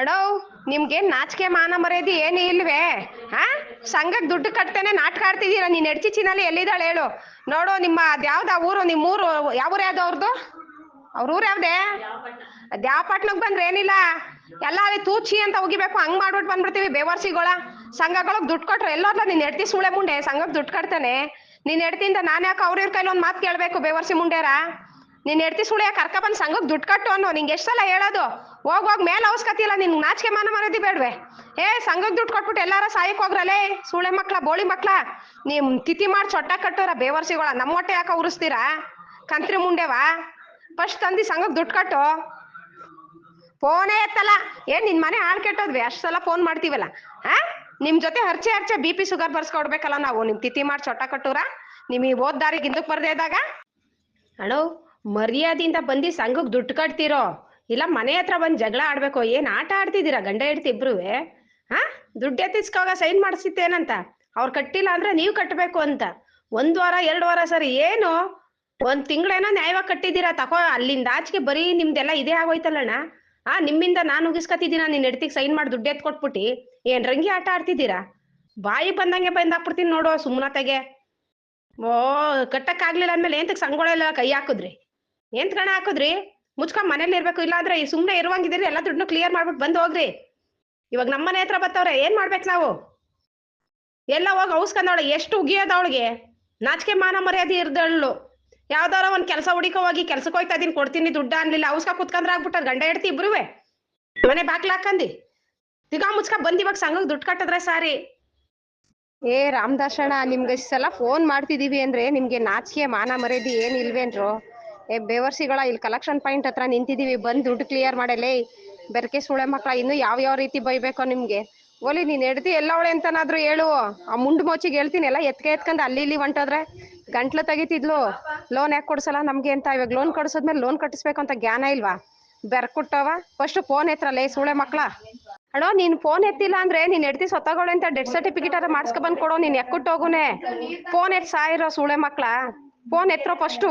ಅಡೋ ನಿಮ್ಗೆ ನಾಚಿಕೆ ಮಾನ ಮರ್ಯಾದಿ ಏನು ಇಲ್ವೇ? ಹಾ ಸಂಘಕ್ಕೆ ದುಡ್ಡು ಕಟ್ತೇನೆ, ನಾಟಕ ಆಡ್ತಿದ್ದೀರಾ? ನೀನ್ ಎಡ್ಚಿ ಚಿನಲ್ಲಿ ಎಲ್ಲಿದ್ದಾಳೆ ಹೇಳು. ನೋಡು, ನಿಮ್ಮ ಅದ್ಯಾವ್ದ ಊರು, ನಿಮ್ಮ ಊರು, ಯಾವ ಊರು ಯಾವ್ದು ಅವ್ರದ್ದು ಅವ್ರ ಊರು ಯಾವ್ದೇ? ದ್ಯಾವಪಟ್ನಕ್ ಬಂದ್ರೆ ಏನಿಲ್ಲ. ಎಲ್ಲ ಅಲ್ಲಿ ತೂಚಿ ಅಂತ ಹೋಗಿಬೇಕು ಹಂಗ್ ಮಾಡ್ಬಿಟ್ಟು ಬಂದ್ಬಿಡ್ತೀವಿ ಬೇವರ್ಸಿಗಳ. ಸಂಘಗಳಿಗೆ ದುಡ್ಡು ಕೊಟ್ರು ಎಲ್ಲೋರ್ಲ ನೀನ್ ಎಡ್ತಿ ಸುಳೆ ಮುಂಡೆ ಸಂಘಕ್ಕೆ ದುಡ್ಡು ಕಟ್ತಾನೆ. ನೀನ್ ಎಡ್ತಿಂದ ನಾನ್ ಯಾಕೆ ಅವ್ರ ಇವ್ರ ಕೈಲಿ ಒಂದ್ ಮಾತು ಕೇಳ್ಬೇಕು ಬೇವರ್ಸಿ ಮುಂಡೇರ? ನೀನ್ ಎಡ್ತಿ ಸುಳೆ ಕರ್ಕ ಬಂದ್ ಸಂಘಕ್ಕೆ ದುಡ್ಡು ಕಟ್ಟು ಅನ್ನೋ, ನಿಂಗೆ ಎಷ್ಟ್ ಸಲ ಹೇಳೋದು? ಹೋಗ್ ಹೋಗ್ ಮೇಲೆ ಇಲ್ಲ, ನಿನ್ ನಾಚಿಕೆ ಮಾನ ಮರದಿ ಬೇಡ್ವೆ. ಏ, ಸಂಘಕ್ಕೆ ದುಡ್ಡು ಕೊಟ್ಬಿಟ್ಟು ಎಲ್ಲಾರ ಸಾಯಕ್ ಹೋಗ್ರಲೇ? ಸೂಳೆ ಮಕ್ಳ, ಬೋಳಿ ಮಕ್ಳ. ನಿಮ್ ತಿಥಿ ಮಾಡಿ ಚೊಟ್ಟ ಕಟ್ಟೋರ ಬೇವರ್ಸಿಗಳ. ನಮ್ಮ ಹೊಟ್ಟೆ ಯಾಕ ಉರಿಸ್ತೀರಾ? ಕಂತ್ರಿ ಮುಂಡೆವಾ? ಫಸ್ಟ್ ತಂದಿ ಸಂಘಕ್ಕೆ ದುಡ್ಡು ಕಟ್ಟು. ಫೋನೇ ಎತ್ತಲ್ಲ. ಏನ್ ನಿನ್ ಮನೆ ಹಾಳು ಕೆಟ್ಟೋದ್ವಿ? ಅಷ್ಟ್ ಸಲ ಫೋನ್ ಮಾಡ್ತೀವಲ್ಲ. ಹಾ ನಿಮ್ ಜೊತೆ ಹರ್ಚೆ ಹರ್ಚೆ ಬಿ ಪಿ ಶುಗರ್ ಬರ್ಸ್ಕೊಡ್ಬೇಕಲ್ಲ ನಾವು. ನಿಮ್ ತಿಥಿ ಮಾಡಿ ಚೊಟ್ಟ ಕಟ್ಟೂರ? ನಿಮಗೆ ಓದ್ ದಾರಿಗೆ ಹಿಂದಕ್ ಬರ್ದೇ ಇದ್ದಾಗ? ಅಣೋ ಮರ್ಯಾದಿಂದ ಬಂದು ಸಂಘಕ್ಕೆ ದುಡ್ಡು ಕಟ್ತಿರೋ? ಇಲ್ಲ ಮನೆ ಹತ್ರ ಬಂದು ಜಗಳ ಆಡ್ಬೇಕು, ಏನ್ ಆಟ ಆಡ್ತಿದ್ದೀರಾ ಗಂಡ ಹೆಂಡ್ತಿ ಇಬ್ರುವೆ? ಹಾ? ದುಡ್ಡು ಎತ್ತಿಸ್ಕೋಗ ಸೈನ್ ಮಾಡಿಸಿತ್ತೇನಂತ? ಅವ್ರು ಕಟ್ಟಿಲ್ಲ ಅಂದ್ರೆ ನೀವು ಕಟ್ಟಬೇಕು ಅಂತ. ಒಂದ್ ವಾರ, ಎರಡು ವಾರ ಸರಿ, ಏನು? ಒಂದ್ ತಿಂಗಳೇನೋ ನ್ಯಾಯವಾಗಿ ಕಟ್ಟಿದ್ದೀರಾ, ತಕೋ, ಅಲ್ಲಿಂದ ಆಚೆಗೆ ಬರೀ ನಿಮ್ದೆಲ್ಲ ಇದೇ ಆಗೋಯ್ತಲ್ಲಣ್ಣ ಆ, ನಿಮ್ಮಿಂದ ನಾನು ಉಗಿಸ್ಕತಿದ್ದೀನ ನಿನ್ನ ಹೆಡ್ತಿಗೆ ಸೈನ್ ಮಾಡಿ ದುಡ್ಡು ಎತ್ ಕೊಟ್ಬಿಟ್ಟು ಏನ್ ರಂಗಿ ಆಟ ಆಡ್ತಿದ್ದೀರಾ? ಬಾಯಿ ಬಂದಂಗೆ ಬಂದಾಕ್ಬಿಡ್ತೀನಿ ನೋಡು ಸುಮ್ನತೆಗೆ ಓ ಕಟ್ಟಕ್ ಆಗ್ಲಿಲ್ಲ ಅಂದ್ಮೇಲೆ ಏಂತಕ್ ಸಂಗೊಳ್ಳೆಲ್ಲ ಕೈ ಹಾಕುದ್ರಿ? ಏಂತ ಕಣ ಹಾಕುದ್ರಿ? ಮುಚ್ಕೊಂಡ್ ಮನೇಲಿ ಇರ್ಬೇಕು ಇಲ್ಲ ಅಂದ್ರೆ ಈ ಸುಮ್ನೆ ಇರುವಂಗಿದ್ರೆ ಎಲ್ಲ ದುಡ್ಡು ಕ್ಲಿಯರ್ ಮಾಡ್ಬಿಟ್ಟು ಬಂದು ಹೋಗ್ರಿ. ಇವಾಗ ನಮ್ಮ ಮನೆ ಹತ್ರ ಬತ್ತವ್ರೆ, ಏನ್ ಮಾಡ್ಬೇಕು ನಾವು? ಎಲ್ಲ ಹೋಗಿ ಔಸ್ಕೊಂಡವಳೆ ಎಷ್ಟು ಉಗಿಯೋದ ಅವಳಿಗೆ? ನಾಚಿಕೆ ಮಾನ ಮರ್ಯಾದೆ ಇರ್ದಳು. ಯಾವ್ದಾರ ಒಂದ್ ಕೆಲಸ ಹುಡಿಕೋ ಹೋಗಿ ಕೆಲ್ಸಕ್ಕೆ ಹೋಯ್ತಾ ಇದೀನಿ, ಕೊಡ್ತೀನಿ, ದುಡ್ಡ ಅನ್ಲಿಲ್ಲ, ಔಸ್ಕ ಕುತ್ಕೊಂಡ್ರೆ ಆಗ್ಬಿಟ್ಟ ಗಂಡ ಹೆಡ್ತಿ ಇಬ್ರುವೆ. ಮನೆ ಬಾಕ್ಲ ಹಾಕಂದಿ. ತಿಗಾ ಮುಚ್ಕ ಬಂದ್ ಇವಾಗ ಸಂಘಕ್ಕೆ ದುಡ್ಡು ಕಟ್ಟಿದ್ರೆ ಸಾರಿ. ಏ ರಾಮದಾಸಣ್ಣ ನಿಮ್ಗೆ ಸಲ ಫೋನ್ ಮಾಡ್ತಿದೀವಿ ಅಂದ್ರೆ ನಿಮ್ಗೆ ನಾಚಿಕೆ ಮಾನ ಮರ್ಯಾದೆ ಏನ್ ಇಲ್ವೇನ್ರು? ಏ, ಬೇವರ್ಸಿಗಳ, ಇಲ್ಲಿ ಕಲೆಕ್ಷನ್ ಪಾಯಿಂಟ್ ಹತ್ರ ನಿಂತಿದೀವಿ ಬಂದ್ ದುಡ್ಡು ಕ್ಲಿಯರ್ ಮಾಡಲೇ ಬೆರಕೆ ಸುಳೆ ಮಕ್ಕಳ ಇನ್ನು ಯಾವ ಯಾವ ರೀತಿ ಬೈಬೇಕೋ ನಿಮ್ಗೆ? ಓಲಿ, ನೀನ್ ಎಡ್ದಿ ಎಲ್ಲವಳೆ ಅಂತನಾದ್ರು ಹೇಳು. ಆ ಮುಂಡ್ ಮೋಚಿಗೆ ಹೇಳ್ತೀನಿ. ಎಲ್ಲ ಎತ್ಕೆ ಎತ್ಕೊಂಡ್ ಅಲ್ಲಿ ಇಲ್ಲಿ ಹೊಂಟೋದ್ರೆ ಗಂಟ್ಲು ತೆಗಿತಿದ್ಲು. ಲೋನ್ ಯಾಕೆ ಕೊಡ್ಸಲ್ಲ ನಮ್ಗೆ ಅಂತ. ಇವಾಗ ಲೋನ್ ಕೊಡ್ಸದ್ಮೇಲೆ ಲೋನ್ ಕಟ್ಟಿಸ್ಬೇಕು ಅಂತ ಜ್ಞಾನ ಇಲ್ವಾ? ಬೆರ್ಕುಟ್ಟವ. ಫಸ್ಟ್ ಫೋನ್ ಎತ್ರಲೇ ಸುಳೆ ಮಕ್ಳ. ಅಣ್ಣೋ ನೀನ್ ಫೋನ್ ಎತ್ತಿಲ್ಲ ಅಂದ್ರೆ ನೀನ್ ಎಡ್ತಿ ಸೊತ್ತಗೋಳೆ ಅಂತ ಡೆತ್ ಸರ್ಟಿಫಿಕೇಟ್ ಅದ ಮಾಡ್ಸ್ಕೊ ಬಂದ್ ಕೊಡೋ. ನೀನ್ ಎಕ್ಕುಟ್ಟೋಗುನೆ. ಫೋನ್ ಎತ್ ಸಾಯಿರೋ ಸುಳೆ ಮಕ್ಳ. Phone ಎತ್ತರೋ first